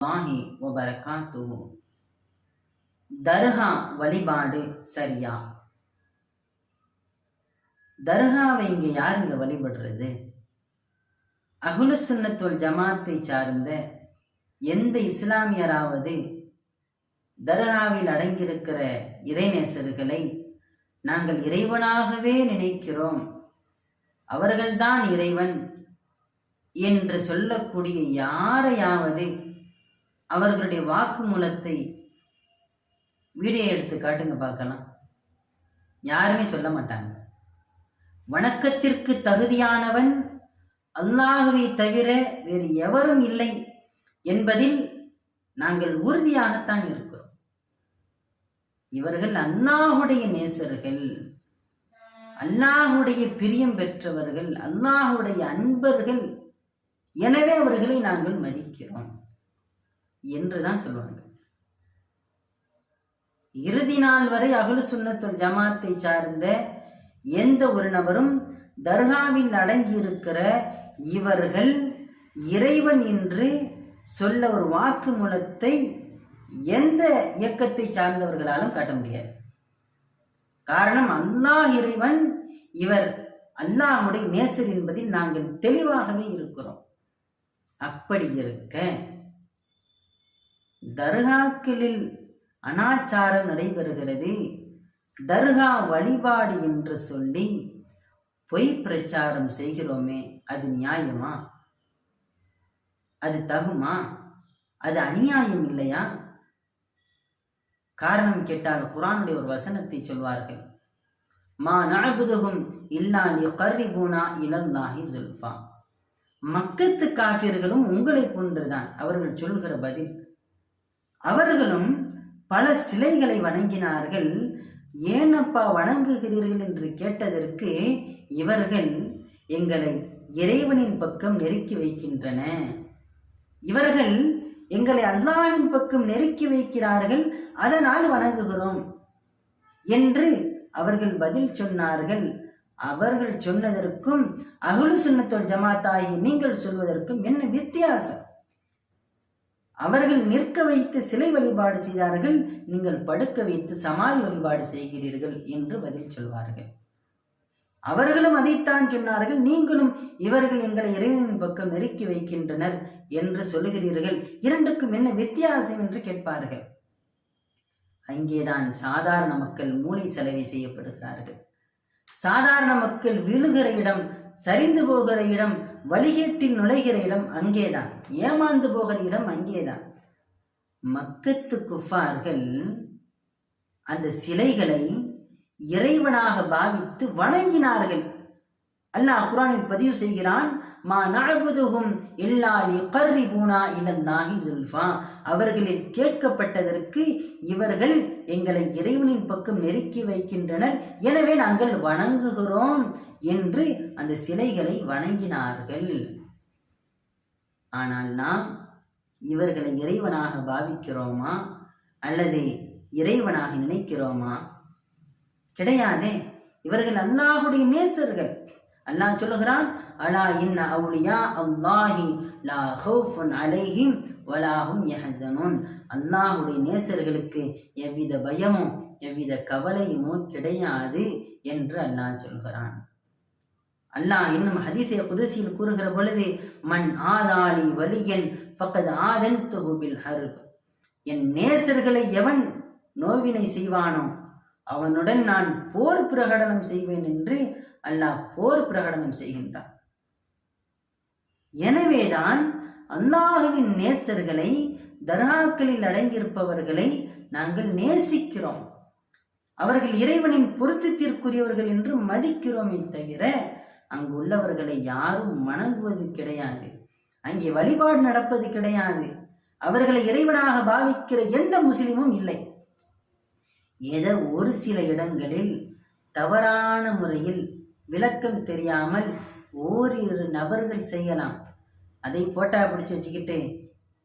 வாஹி வபரகாத்துஹு தர்கா வழிபாடு சரியா? தர்காவை இங்க யாருங்க வழிபடுறது? அகுலு சுன்னத்துல் ஜமாத்தை சார்ந்த எந்த இஸ்லாமியராவது தர்காவில் அடங்கியிருக்கிற இறைநேசர்களை நாங்கள் இறைவனாகவே நினைக்கிறோம். அவர்கள்தான் இறைவன் என்று சொல்லக்கூடிய யாரையாவது அவர்களுடைய வாக்குமூலத்தை வீடியோ எடுத்து காட்டுங்க பார்க்கலாம். யாருமே சொல்ல மாட்டாங்க. வணக்கத்திற்கு தகுதியானவன் அல்லாஹுவை தவிர வேறு எவரும் இல்லை என்பதில் நாங்கள் உறுதியாகத்தான் இருக்கிறோம். இவர்கள் அல்லாஹுடைய நேசர்கள் அல்லாஹுடைய பிரியம் பெற்றவர்கள் அல்லாஹுடைய அன்பர்கள். எனவே அவர்களை நாங்கள் மதிக்கிறோம். என்று தான் சொல்லுவாங்க. இறுதி நாள் வரை அகலு சுண்ணத்துல் ஜமாத்தை சார்ந்த எந்த ஒரு நபரும் தர்காவில் அடங்கியிருக்கிற இவர்கள் இறைவன் என்று சொல்ல ஒரு வாக்குமூலத்தை எந்த இயக்கத்தை சார்ந்தவர்களாலும் காட்ட முடியாது. காரணம் அல்லாஹ் இறைவன் இவர் அல்லாஹுடைய நேசர் என்பதில் நாங்கள் தெளிவாகவே இருக்கிறோம். அப்படி இருக்க தர்காக்களில் அனாச்சாரம் நடைபெறுகிறது. தர்கா வழிபாடு என்று சொல்லி பொய் பிரச்சாரம் செய்கிறோமே அது நியாயமா? அது தகுமா? அது அநியாயம் இல்லையா? காரணம் கேட்டால் குரானுடைய ஒரு வசனத்தை சொல்வார்கள். மா நஅபுதுஹும் இல்லா லியகர்ரிபூனா இலல்லாஹி சுல்ஃபா. மக்கத்து காஃபிர்களும் உங்களை போன்றுதான். அவர்கள் சொல்கிற பதில் அவர்களும் பல சிலைகளை வணங்கினார்கள். ஏனப்பா வணங்குகிறீர்கள் என்று கேட்டதற்கு இவர்கள் எங்களை இறைவனின் பக்கம் நெருக்கி வைக்கின்றன. இவர்கள் எங்களை அல்லாவின் பக்கம் நெருக்கி வைக்கிறார்கள் அதனால் வணங்குகிறோம் என்று அவர்கள் பதில் சொன்னார்கள். அவர்கள் சொன்னதற்கும் அகுலு சுன்னத்தோல் ஜமாத்தாகி நீங்கள் சொல்வதற்கும் என்ன வித்தியாசம்? அவர்கள் நிற்க வைத்து சிலை வழிபாடு செய்தார்கள் நீங்கள் படுக்க வைத்து சமாதி வழிபாடு செய்கிறீர்கள் என்று பதில் சொல்வார்கள். அவர்களும் அதைத்தான் சொன்னார்கள் நீங்களும் இவர்கள் எங்களை இறைவனின் பக்கம் நெருக்கி வைக்கின்றனர் என்று சொல்லுகிறீர்கள். இரண்டுக்கும் என்ன வித்தியாசம் என்று கேட்பார்கள். அங்கேதான் சாதாரண மக்கள் மூளை செலவை செய்யப்படுகிறார்கள். சாதாரண மக்கள் விழுகிற இடம் சரிந்து போகிற இடம் வழிகேட்டில் நுழைகிற இடம் அங்கேதான். ஏமாந்து போகிற இடம் அங்கேதான். மக்கத்து குஃபார்கள் அந்த சிலைகளை இறைவனாக பாவித்து வணங்கினார்கள். அல்லாஹ் குரானில் பதிவு செய்கிறான் மா நஅபுதுஹும் இல்லா லிகர்ரிபூனா இலல்லாஹி சுல்ஃபா. அவர்களில் கேட்கப்பட்டதற்கு இவர்கள் எங்களை இறைவனின் பக்கம் நெருக்கி வைக்கின்றனர். எனவே நாங்கள் வணங்குகிறோம் என்று அந்த சிலைகளை வணங்கினார்கள். ஆனால் நாம் இவர்களை இறைவனாக பாவிக்கிறோமா? அல்லது இறைவனாக நினைக்கிறோமா? கிடையாதே. இவர்கள் அல்லாஹுடைய நேசர்கள். அல்லாஹ் சொல்லுகிறான் அலா இன்ன அவுலியா அல்லாஹி லா ஹவுஃபுன் அலைஹிம் வலாஹும் யஹசனுன் அல்லாஹுடைய நேசர்களுக்கு எவ்வித பயமோ எவ்வித கவலையுமோ கிடையாது என்று அல்லாஹ் சொல்கிறான். அல்லாஹ் இன்னும் ஹதீஸை குதிசியில் கூறுகிற பொழுது மண் ஆதாளி வலியன் பக்கது ஆதன் தொகுபில் ஹர்ப். என் நேசர்களை எவன் நோவினை செய்வானோ அவனுடன் நான் போர் பிரகடனம் செய்வேன் என்று அல்லாஹ் போர் பிரகடனம் செய்கின்றான். எனவேதான் அல்லாஹுவின் நேசர்களை தர்காக்களில் அடங்கியிருப்பவர்களை நாங்கள் நேசிக்கிறோம். அவர்கள் இறைவனின் பொருத்தத்திற்குரியவர்கள் என்று மதிக்கிறோமே தவிர அங்கு உள்ளவர்களை யாரும் வணங்குவது கிடையாது. அங்கே வழிபாடு நடப்பது கிடையாது. அவர்களை இறைவனாக பாவிக்கிற எந்த முஸ்லிமும் இல்லை. ஏதோ ஒரு சில இடங்களில் தவறான முறையில் விளக்கம் தெரியாமல் ஓரிரு நபர்கள் செய்யலாம். அதை போட்டோ பிடிச்சி வச்சுக்கிட்டு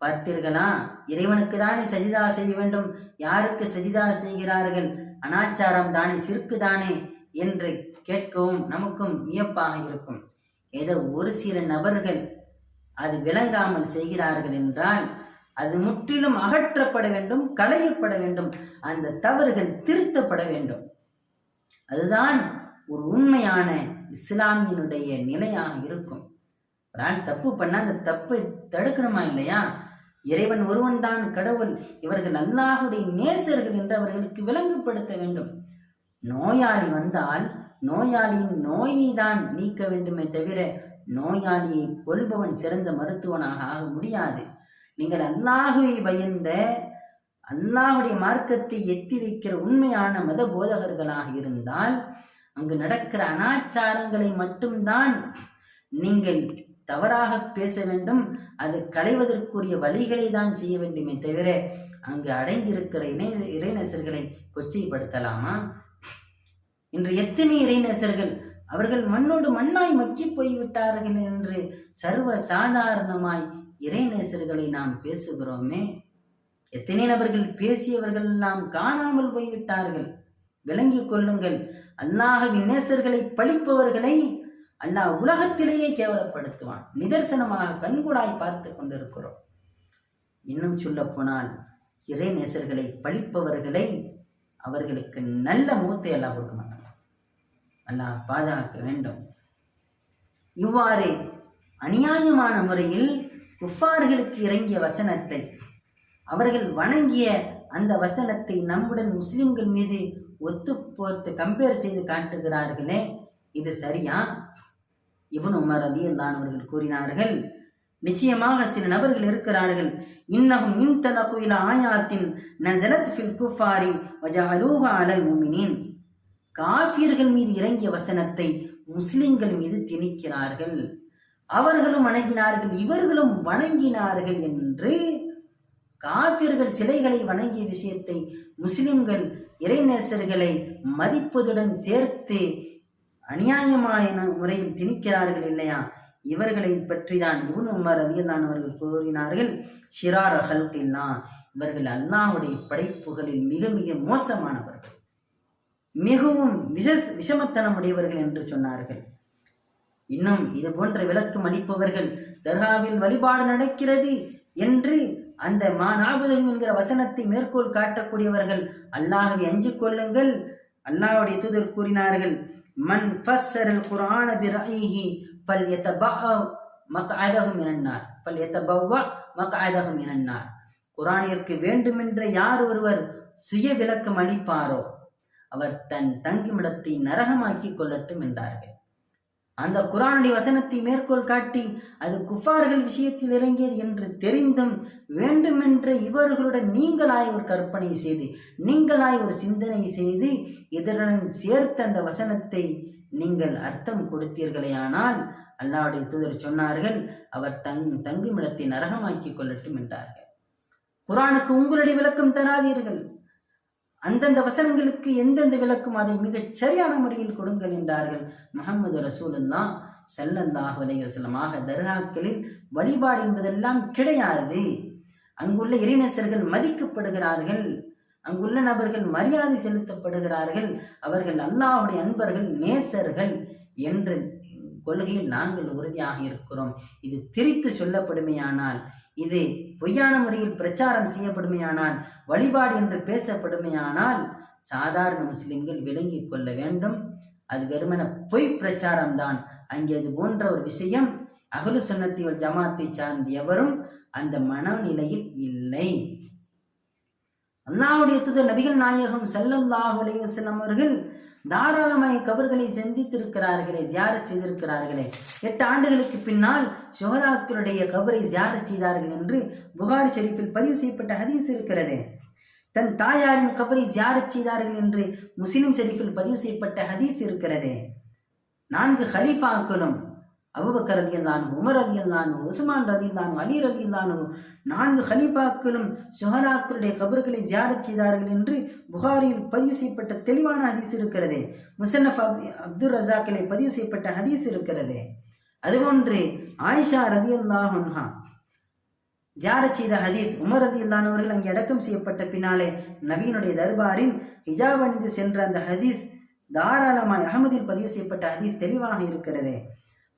பார்த்தீர்களா இறைவனுக்கு தானே சஜிதா செய்ய வேண்டும். யாருக்கு சஜிதா செய்கிறார்கள்? அனாச்சாரம் தானே சிற்கு தானே? என்று கேட்கவும் நமக்கும் வியப்பாக இருக்கும். ஏதோ ஒரு சில நபர்கள் அது விளங்காமல் செய்கிறார்கள் என்றால் அது முற்றிலும் அகற்றப்பட வேண்டும் களையப்பட வேண்டும். அந்த தவறுகள் திருத்தப்பட வேண்டும். அதுதான் ஒரு உண்மையான இஸ்லாமியனுடைய நிலையாக இருக்கும். ஒரு ஆள் தப்பு பண்ணால் அந்த தப்பை தடுக்கணுமா இல்லையா? இறைவன் ஒருவன் தான் கடவுள். இவர்கள் அல்லாஹுடைய நேசர்கள் என்று அவர்களுக்கு விளங்குபடுத்த வேண்டும். நோயாளி வந்தால் நோயாளியின் நோயை தான் நீக்க வேண்டுமே தவிர நோயாளியை கொள்பவன் சிறந்த மருத்துவனாக ஆக முடியாது. நீங்கள் அல்லாஹுவை பயந்த அல்லாஹுடைய மார்க்கத்தை எத்தி வைக்கிற உண்மையான மத போதகர்களாக இருந்தால் அங்கு நடக்கிற அனாச்சாரங்களை மட்டும்தான் நீங்கள் தவறாக பேச வேண்டும். அது களைவதற்குரிய வழிகளை தான் செய்ய வேண்டுமே தவிர அங்கு அடைந்திருக்கிற இணை இறைநேசர்களை கொச்சைப்படுத்தலாமா? இன்று எத்தனை இறைநேசர்கள் அவர்கள் மண்ணோடு மண்ணாய் மக்கி போய்விட்டார்கள் என்று சர்வ சாதாரணமாய் இறைநேசர்களை நாம் பேசுகிறோமே. எத்தனை நபர்கள் பேசியவர்கள் எல்லாம் காணாமல் போய்விட்டார்கள்? விளங்கிக் கொள்ளுங்கள். அல்லாஹவின் நேசர்களை பழிப்பவர்களை அல்லாஹ் உலகத்திலேயே கேவலப்படுத்துவான். நிதர்சனமாக கண்கூடாய் பார்த்து கொண்டிருக்கிறோம். இன்னும் சொல்ல போனால் இறை நேசர்களை பழிப்பவர்களை அவர்களுக்கு நல்ல மூத்தை எல்லாம் கொடுக்க மாட்டான். அல்லாஹ் பாதுகாக்க வேண்டும். இவ்வாறு அநியாயமான முறையில் குஃபார்களுக்கு இறங்கிய வசனத்தை. அவர்கள் வணங்கிய அந்த வசனத்தை நம்முடன் முஸ்லிம்கள் மீது ஒத்து போர்த்து கம்பேர் செய்து காட்டுகிறார்களே இது சரியா? இவன் உமர் அதியல்லான் அவர்கள் கூறினார்கள் நிச்சயமாக சில நபர்கள் இருக்கிறார்கள். இன்னகும் இன் இல ஆயாத்தின் நசலத் ஃபில் குஃபாரி வஜஹலூஹா அலல் முஃமினீன் காஃபியர்கள் மீது இறங்கிய வசனத்தை முஸ்லிம்கள் மீது திணிக்கிறார்கள். அவர்களும் வணங்கினார்கள் இவர்களும் வணங்கினார்கள் என்று காபிர்கள் சிலைகளை வணங்கிய விஷயத்தை முஸ்லிம்கள் இறைநேசர்களை மதிப்பதுடன் சேர்த்து அநியாயமான முறையில் திணிக்கிறார்கள் இல்லையா? இவர்களை பற்றி தான் இவன் உமர் அதிகதான் அவர்கள் கூறினார்கள் ஷிரார் அகல்கில்லா. இவர்கள் அல்லாவுடைய படைப்புகளில் மிக மிக மோசமானவர்கள் மிகவும் விஷ விஷமத்தனம் உடையவர்கள் என்று சொன்னார்கள். இன்னும் இது போன்ற விளக்கம் அளிப்பவர்கள் தர்காவில் வழிபாடு நடக்கிறது என்று அந்த மாநாபுதகம் என்கிற வசனத்தை மேற்கோள் காட்டக்கூடியவர்கள் அல்லாஹவை அஞ்சிக் கொள்ளுங்கள். அல்லாஹுடைய தூதர் கூறினார்கள் மன் ஃபஸ்ஸரல் குர்ஆன பிரஐஹி ஃபல்யதபஅ மக்அதஹு மினன்னார். ஃபல்யதபவ மக்அதஹு மினன்னார். குரானிற்கு வேண்டுமென்ற யார் ஒருவர் சுய விளக்கம் அளிப்பாரோ அவர் தன் தங்குமிடத்தை நரகமாக்கிக் கொள்ளட்டும் என்றார்கள். அந்த குரானுடைய வசனத்தை மேற்கோள் காட்டி அது குஃபார்கள் விஷயத்தில் இறங்கியது என்று தெரிந்தும் வேண்டுமென்ற இவர்களுடன் நீங்களாய் ஒரு கற்பனை செய்து நீங்களாய் ஒரு சிந்தனை செய்து இதனுடன் சேர்த்த அந்த வசனத்தை நீங்கள் அர்த்தம் கொடுத்தீர்களேயானால் அல்லாவுடைய தூதர் சொன்னார்கள் அவர் தங் தங்குமிடத்தை நரகமாக்கிக் கொள்ளட்டும் என்றார்கள். குரானுக்கு உங்களுடைய விளக்கம் தராதீர்கள். அந்தந்த வசனங்களுக்கு எந்தெந்த விளக்கும் அதை மிகச் சரியான முறையில் கொடுங்கள் என்றார்கள். முகமது ரசூலுல்லா செல்லந்தாக வலைவசலமாக தர்காக்களில் வழிபாடு என்பதெல்லாம் கிடையாது. அங்குள்ள இறைநேசர்கள் மதிக்கப்படுகிறார்கள். அங்குள்ள நபர்கள் மரியாதை செலுத்தப்படுகிறார்கள். அவர்கள் அல்லாவுடைய அன்பர்கள் நேசர்கள் என்ற கொள்கையில் நாங்கள் உறுதியாக இருக்கிறோம். இது திரித்து சொல்லப்படுமையானால் இது பொய்யான முறையில் பிரச்சாரம் செய்யப்படுமையானால் வழிபாடு என்று பேசப்படுமையானால் சாதாரண முஸ்லிம்கள் விளங்கிக் கொள்ள வேண்டும். அது வெறுமன பொய் பிரச்சாரம் தான் அங்கே அது போன்ற ஒரு விஷயம் அகலு சுன்னத்தி ஜமாத்தை சார்ந்த எவரும் அந்த மனநிலையில் இல்லை. அல்லாவுடைய தூதர் நபிகள் நாயகம் செல்லல்லாஹு அலைஹி அவர்கள் தாராளமாய் கபர்களை சந்தித்திருக்கிறார்களே ஜியாரச் செய்திருக்கிறார்களே. எட்டு ஆண்டுகளுக்கு பின்னால் ஷோதாக்களுடைய கபரை ஜியாரச் செய்தார்கள் என்று புகாரி ஷெரீஃபில் பதிவு செய்யப்பட்ட ஹதீஸ் இருக்கிறது. தன் தாயாரின் கபரை ஜியாரச் செய்தார்கள் என்று முஸ்லிம் ஷெரீஃபில் பதிவு செய்யப்பட்ட ஹதீஸ் இருக்கிறது. நான்கு ஹலீஃபாக்களும் அபுபக்கர் ரதியல்லானு உமர் ரதியல்லானு உஸ்மான் ரதியல்லானு அலி ரதியல்லானு நான்கு ஹலீஃபாக்களும் சுஹராக்களுடைய கபர்களை ஜியாரத் செய்தார்கள் என்று புகாரியில் பதிவு செய்யப்பட்ட தெளிவான ஹதீஸ் இருக்கிறது. முசன்னஃப் அப் அப்துல் ரசாக்கிலே பதிவு செய்யப்பட்ட ஹதீஸ் இருக்கிறது. அதுபோன்று ஆயிஷா ரதியல்லாஹுன்ஹா ஜியாரத் செய்த ஹதீஸ் உமர் ரதியல்லானவர்கள் அங்கே அடக்கம் செய்யப்பட்ட பின்னாலே நவீனுடைய தர்பாரில் ஹிஜாப் அணிந்து சென்ற அந்த ஹதீஸ் தாராளமாய் அகமதில் பதிவு செய்யப்பட்ட ஹதீஸ் தெளிவாக இருக்கிறது.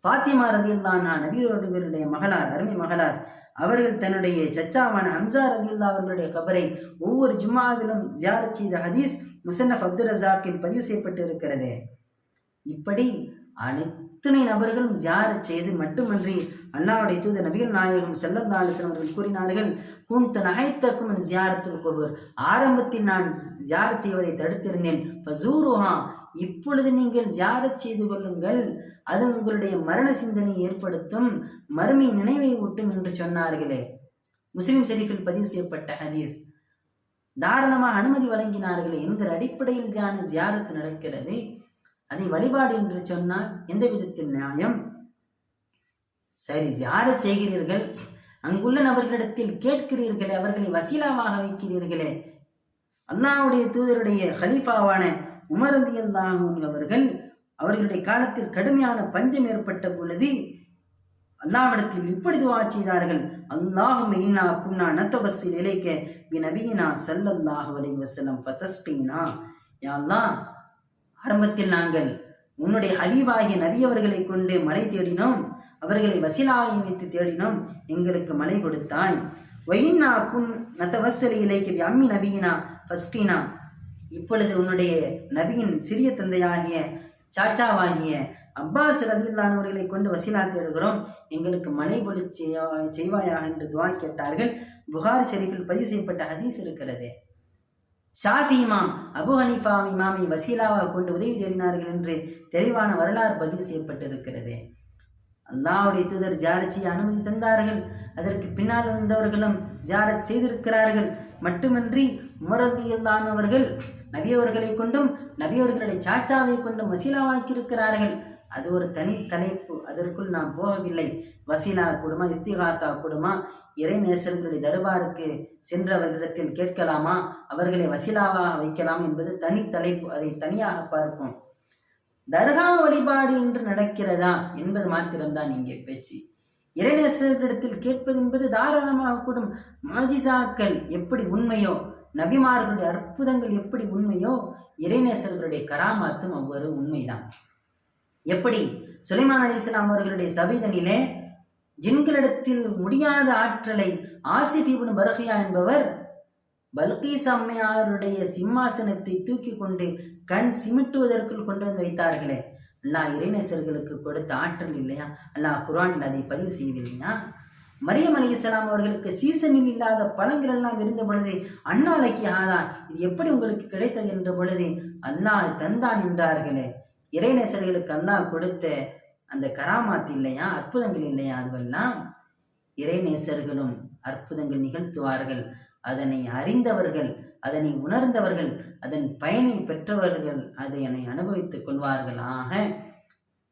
ஃபாத்திமா ரதியுல்லானா நபியோடுகளுடைய மகளார் அருமை மகளார் அவர்கள் தன்னுடைய சச்சாவான ஹம்சா ரதியுல்லா அவர்களுடைய கபரை ஒவ்வொரு ஜும்மாவிலும் ஜியாரத் செய்த ஹதீஸ் முசன்னஃப் அப்துல் ரசாக்கில் பதிவு செய்யப்பட்டு இருக்கிறது இப்படி அனைத்துணை நபர்களும் ஜியாரத் செய்து மட்டுமன்றி அல்லாவுடைய தூத நபிகள் நாயகம் செல்லந்தாலத்தன் அவர்கள் கூறினார்கள் குந்த நகைத்தக்கும் ஜியாரத்தில் குபர். ஆரம்பத்தில் நான் ஜியாரத் செய்வதை தடுத்திருந்தேன். இப்பொழுது நீங்கள் ஜாதச் செய்து கொள்ளுங்கள். அது உங்களுடைய மரண சிந்தனை ஏற்படுத்தும். மறுமை நினைவை ஊட்டும் என்று சொன்னார்களே. முஸ்லிம் ஷெரீஃபில் பதிவு செய்யப்பட்ட ஹதீர் தாராளமாக அனுமதி வழங்கினார்களே என்கிற அடிப்படையில் தான ஜியாரத் நடக்கிறது. அதை வழிபாடு என்று சொன்னால் எந்த விதத்தில் நியாயம்? சரி ஜியாரத் செய்கிறீர்கள். அங்குள்ள நபர்களிடத்தில் கேட்கிறீர்களே அவர்களை வசீலாவாக வைக்கிறீர்களே. அல்லாவுடைய தூதருடைய ஹலீஃபாவான உமர் அவர்கள் அவர்களுடைய காலத்தில் கடுமையான பஞ்சம் ஏற்பட்ட பொழுது அல்லாவிடத்தில் இப்படி துவா செய்தார்கள். அல்லாஹும் இன்னா குன்னா நத்தவசில் இலைக்க பி நபீனா சல்லல்லாஹு அலைஹி வஸல்லம் ஃபதஸ்கீனா. யா ஆரம்பத்தில் நாங்கள் உன்னுடைய ஹபீபாகிய நபி அவர்களை கொண்டு மலை தேடினோம். அவர்களை வசிலாகி வைத்து தேடினோம். எங்களுக்கு மலை கொடுத்தாய். ஒயின்னா குன் நத்தவசலி இலைக்க பி அம்மி நபீனா ஃபஸ்கீனா. இப்பொழுது உன்னுடைய நபியின் சிறிய தந்தையாகிய சாச்சாவாகிய அப்பாஸ் ரதில்லானவர்களை கொண்டு வசீலா தேடுகிறோம். எங்களுக்கு மழை செய்வா செய்வாயாக என்று துவா கேட்டார்கள். புகார் ஷெரீஃபில் பதிவு செய்யப்பட்ட ஹதீஸ் இருக்கிறது. ஷாஃபி இமாம் அபு ஹனீஃபா இமாமை வசீலாவாக கொண்டு உதவி தேடினார்கள் என்று தெளிவான வரலாறு பதிவு செய்யப்பட்டிருக்கிறது. அல்லாவுடைய தூதர் ஜாரத் செய்ய அனுமதி தந்தார்கள். அதற்கு பின்னால் வந்தவர்களும் ஜாரத் செய்திருக்கிறார்கள். மட்டுமின்றி உமரதியில்லானவர்கள் கொண்டும் நபியவர்களுடைய சாச்சாவை கொண்டும் வசீலாவாக்கியிருக்கிறார்கள். அது ஒரு தனி தலைப்பு. அதற்குள் நாம் போகவில்லை. வசீலா கூடுமா இஸ்திகாசா கூடுமா? இறை நேசர்களுடைய தர்பாருக்கு சென்றவர்களிடத்தில் கேட்கலாமா? அவர்களை வசீலாவாக வைக்கலாம் என்பது தனி தலைப்பு. அதை தனியாக பார்ப்போம். தர்கா வழிபாடு என்று நடக்கிறதா என்பது மாத்திரம்தான் இங்கே பேச்சு. இறைநேசர்களிடத்தில் கேட்பது என்பது தாராளமாக கூடும். மாஜிசாக்கள் எப்படி உண்மையோ நபிமார்களுடைய அற்புதங்கள் எப்படி உண்மையோ இறைநேசர்களுடைய கராமாத்தும் அவ்வாறு உண்மைதான். எப்படி? சுலைமான் அலி இஸ்லாம் அவர்களுடைய சபீதனிலே ஜின்களிடத்தில் முடியாத ஆற்றலை ஆசிஃப் இப்னு பர்ஹியா என்பவர் பல்கீஸ் அம்மையாருடைய சிம்மாசனத்தை தூக்கி கொண்டு கண் சிமிட்டுவதற்குள் கொண்டு வந்து வைத்தார்களே. அல்லாஹ் இறைநேசர்களுக்கு கொடுத்த ஆற்றல் இல்லையா? அல்லாஹ் குரானில் அதை பதிவு செய்யவில்லையா? மரியம் அலி இஸ்லாம் அவர்களுக்கு சீசனில் இல்லாத பழங்கள் எல்லாம் இருந்த பொழுது அண்ணாலைக்கு ஆதா இது எப்படி உங்களுக்கு கிடைத்தது என்ற பொழுது அல்லாஹ் தந்தான் என்றார்களே இறைநேசர்களுக்கு அல்லாஹ் கொடுத்த அந்த கராமாத் இல்லையா அற்புதங்கள் இல்லையா அதுவெல்லாம் இறைநேசர்களும் அற்புதங்கள் நிகழ்த்துவார்கள். அதனை அறிந்தவர்கள் அதனை உணர்ந்தவர்கள் அதன் பயனை பெற்றவர்கள் அதனை அனுபவித்துக் கொள்வார்கள் ஆக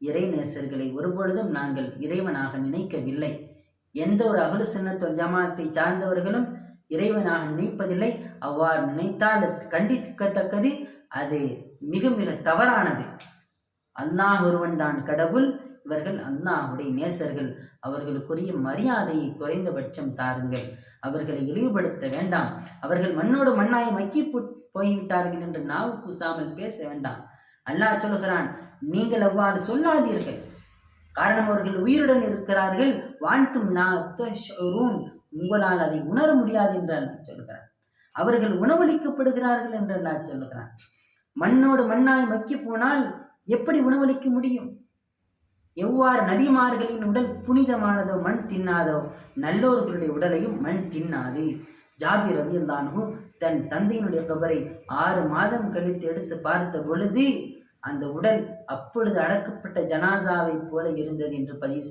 இறைநேசர்களை ஒருபொழுதும் நாங்கள் இறைவனாக நினைக்கவில்லை. எந்த ஒரு அகலு சுன்னத்துல் ஜமாத்தை சார்ந்தவர்களும் இறைவனாக நினைப்பதில்லை. அவ்வாறு நினைத்தால் கண்டிக்கத்தக்கது. அது மிக மிக தவறானது. அல்லாஹ் ஒருவன் தான் கடவுள். இவர்கள் அல்லாஹுடைய நேசர்கள். அவர்களுக்குரிய மரியாதையை குறைந்தபட்சம் தாருங்கள். அவர்களை இழிவுபடுத்த வேண்டாம். அவர்கள் மண்ணோடு மண்ணாய் மக்கி போய்விட்டார்கள் என்று நாவு பூசாமல் பேச வேண்டாம். அல்லாஹ் சொல்கிறான் நீங்கள் அவ்வாறு சொல்லாதீர்கள். காரணம் அவர்கள் உயிருடன் இருக்கிறார்கள். வாழ்த்தும் நான் உங்களால் அதை உணர முடியாது என்று நான் சொல்கிறான். அவர்கள் உணவளிக்கப்படுகிறார்கள் என்று நான் சொல்லுகிறான் மண்ணோடு மண்ணாய் மக்கி போனால் எப்படி உணவளிக்க முடியும்? எவ்வாறு நபிமார்களின் உடல் புனிதமானதோ மண் தின்னாதோ நல்லோர்களுடைய உடலையும் மண் தின்னாது. ஜாபி ரதியல்லானு தன் தந்தையினுடைய கபரை ஆறு மாதம் கழித்து எடுத்து பார்த்த பொழுது அந்த உடல் அப்பொழுது அடக்கப்பட்ட ஜனாசாவைப் போல இருந்தது என்று பதிவு செய்ய